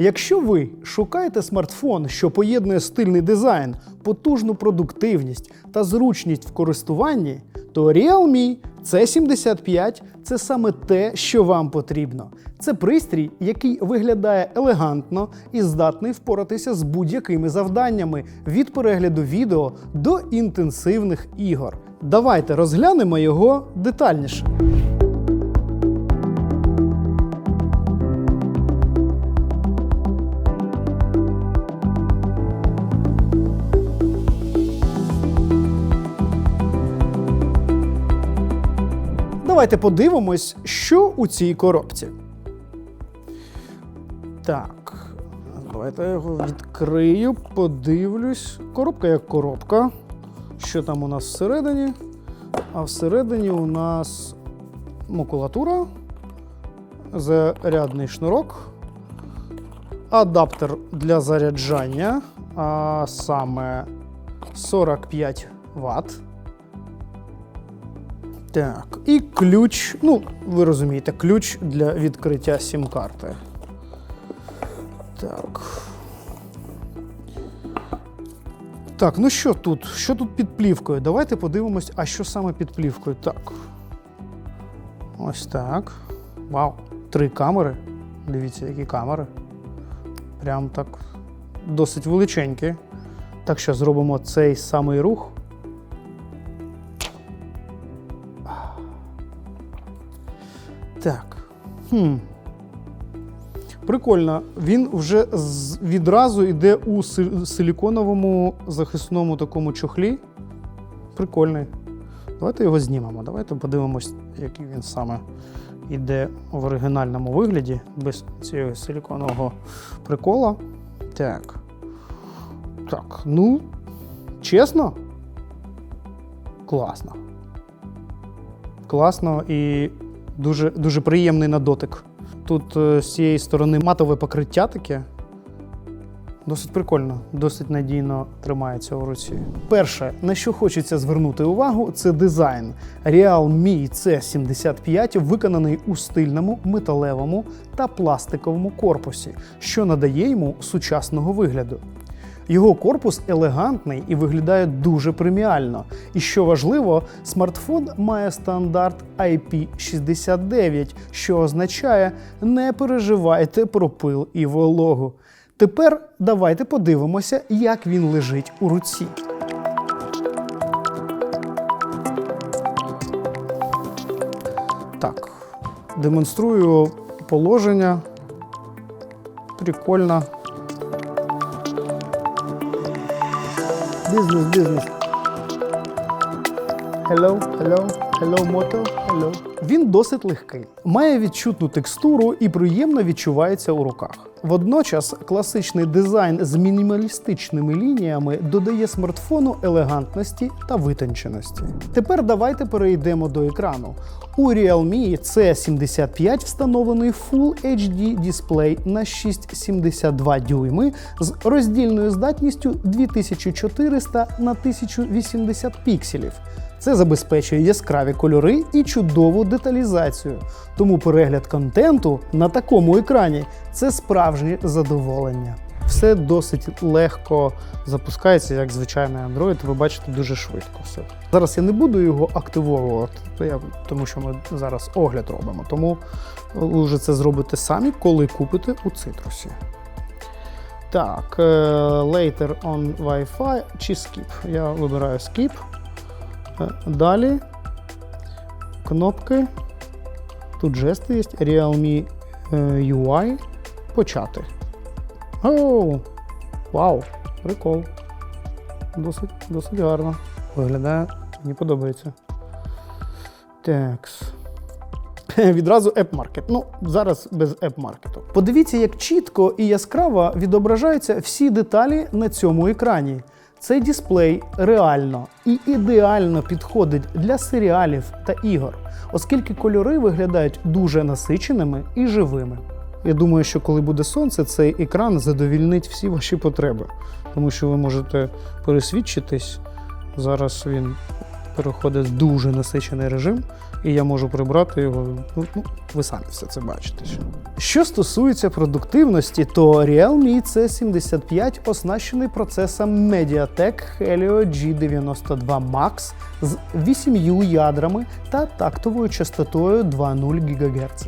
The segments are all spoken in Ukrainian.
Якщо ви шукаєте смартфон, що поєднує стильний дизайн, потужну продуктивність та зручність в користуванні, то Realme C75 це саме те, що вам потрібно. Це пристрій, який виглядає елегантно і здатний впоратися з будь-якими завданнями від перегляду відео до інтенсивних ігор. Давайте розглянемо його детальніше. Давайте подивимось, що у цій коробці. Так, давайте я його відкрию, подивлюсь. Коробка як коробка. Що там у нас всередині? А всередині у нас макулатура, зарядний шнурок, адаптер для заряджання, а саме 45 Вт. Так, і ключ. Ну, ви розумієте, ключ для відкриття сім-карти. Так. Так, ну що тут? Що тут під плівкою? Давайте подивимось, а що саме під плівкою. Так. Ось так. Вау. Три камери. Дивіться, які камери. Прям так досить величенькі. Так що зробимо цей самий рух. Так. Хм. Прикольно. Він вже відразу йде у силіконовому захисному такому чохлі. Прикольний. Давайте його знімемо. Давайте подивимось, який він саме йде в оригінальному вигляді, без цього силіконового прикола. Так. Так, ну, чесно. Класно. Класно і дуже, дуже приємний на дотик. Тут е, з цієї сторони матове покриття таке. Досить прикольно, досить надійно тримається у руці. Перше, на що хочеться звернути увагу, це дизайн. Realme C75 виконаний у стильному, металевому та пластиковому корпусі, що надає йому сучасного вигляду. Його корпус елегантний і виглядає дуже преміально. І що важливо, смартфон має стандарт IP69, що означає не переживайте про пил і вологу. Тепер давайте подивимося, як він лежить у руці. Так, демонструю положення. Прикольно. Бізнес, бізнес. Hello, hello, hello, moto, hello. Він досить легкий, має відчутну текстуру і приємно відчувається у руках. Водночас класичний дизайн з мінімалістичними лініями додає смартфону елегантності та витонченості. Тепер давайте перейдемо до екрану. У Realme C75 встановлений Full HD дисплей на 6,72 дюйми з роздільною здатністю 2400 на 1080 пікселів. Це забезпечує яскраві кольори і чудову деталізацію. Тому перегляд контенту на такому екрані це справжнє задоволення. Все досить легко запускається, як звичайний Android. Ви бачите дуже швидко все. Зараз я не буду його активовувати, тому що ми зараз огляд робимо. Тому ви вже це зробите самі, коли купите у цитрусі. Так, е, later on Wi-Fi чи skip. Я вибираю skip. Е, Далі кнопки. Тут жести є. Realme е, UI. Почати. Оу! Вау! Прикол. Досить, досить гарно. Виглядає, мені подобається. Такс. Відразу App Market. Ну, зараз без App Market. Подивіться, як чітко і яскраво відображаються всі деталі на цьому екрані. Цей дисплей реально і ідеально підходить для серіалів та ігор, оскільки кольори виглядають дуже насиченими і живими. Я думаю, що коли буде сонце, цей екран задовільнить всі ваші потреби, тому що ви можете пересвідчитись. Зараз він переходить в дуже насичений режим, і я можу прибрати його. Ну, ну, ви самі все це бачите. Що, стосується продуктивності, то Realme C75 оснащений процесом Mediatek Helio G92 Max з 8 ядрами та тактовою частотою 2,0 ГГц.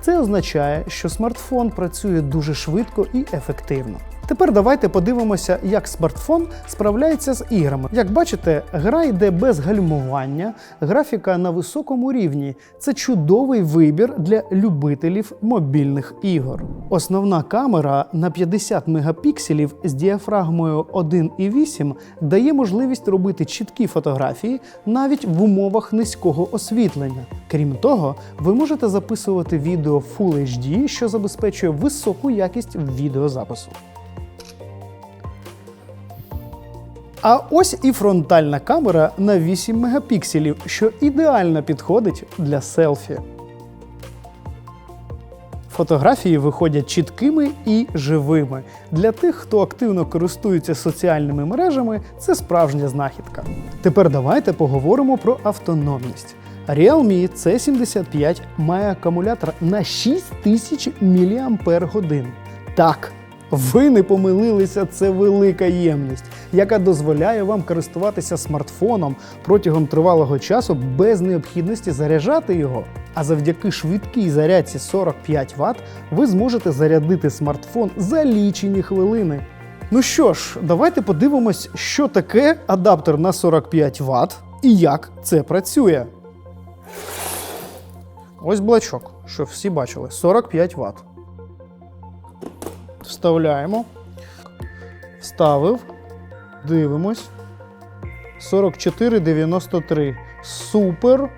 Це означає, що смартфон працює дуже швидко і ефективно. Тепер давайте подивимося, як смартфон справляється з іграми. Як бачите, гра йде без гальмування, графіка на високому рівні. Це чудовий вибір для любителів мобільних ігор. Основна камера на 50 мегапікселів з діафрагмою 1,8 дає можливість робити чіткі фотографії навіть в умовах низького освітлення. Крім того, ви можете записувати відео Full HD, що забезпечує високу якість відеозапису. А ось і фронтальна камера на 8 мегапікселів, що ідеально підходить для селфі. Фотографії виходять чіткими і живими. Для тих, хто активно користується соціальними мережами, це справжня знахідка. Тепер давайте поговоримо про автономність. Realme C75 має акумулятор на 6000 мАч. Так, ви не помилилися, це велика ємність, яка дозволяє вам користуватися смартфоном протягом тривалого часу без необхідності заряджати його. А завдяки швидкій зарядці 45 Вт ви зможете зарядити смартфон за лічені хвилини. Ну що ж, давайте подивимось, що таке адаптер на 45 Вт і як це працює. Ось блачок, щоб всі бачили, 45 Вт. Вставляємо. Вставив. Дивимось. 44,93. Супер.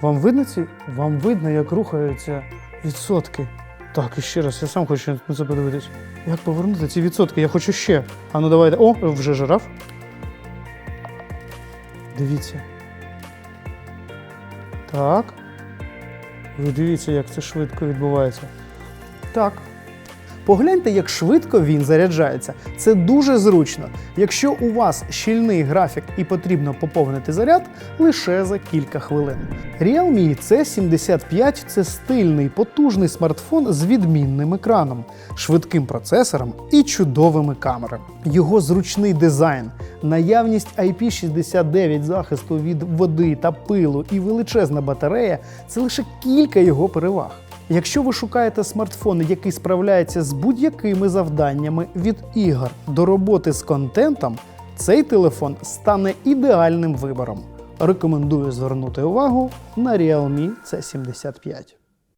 Вам видно ці? Вам видно, як рухаються відсотки. Так, і ще раз, я сам хочу на це подивитись. Як повернути ці відсотки? Я хочу ще. А ну давайте. О, вже жираф. Дивіться. Так. Ви дивіться, як це швидко відбувається. Так. Погляньте, як швидко він заряджається. Це дуже зручно. Якщо у вас щільний графік і потрібно поповнити заряд лише за кілька хвилин. Realme C75 це стильний, потужний смартфон з відмінним екраном, швидким процесором і чудовими камерами. Його зручний дизайн, наявність IP69 захисту від води та пилу і величезна батарея це лише кілька його переваг. Якщо ви шукаєте смартфон, який справляється з будь-якими завданнями від ігор до роботи з контентом, цей телефон стане ідеальним вибором. Рекомендую звернути увагу на Realme C75.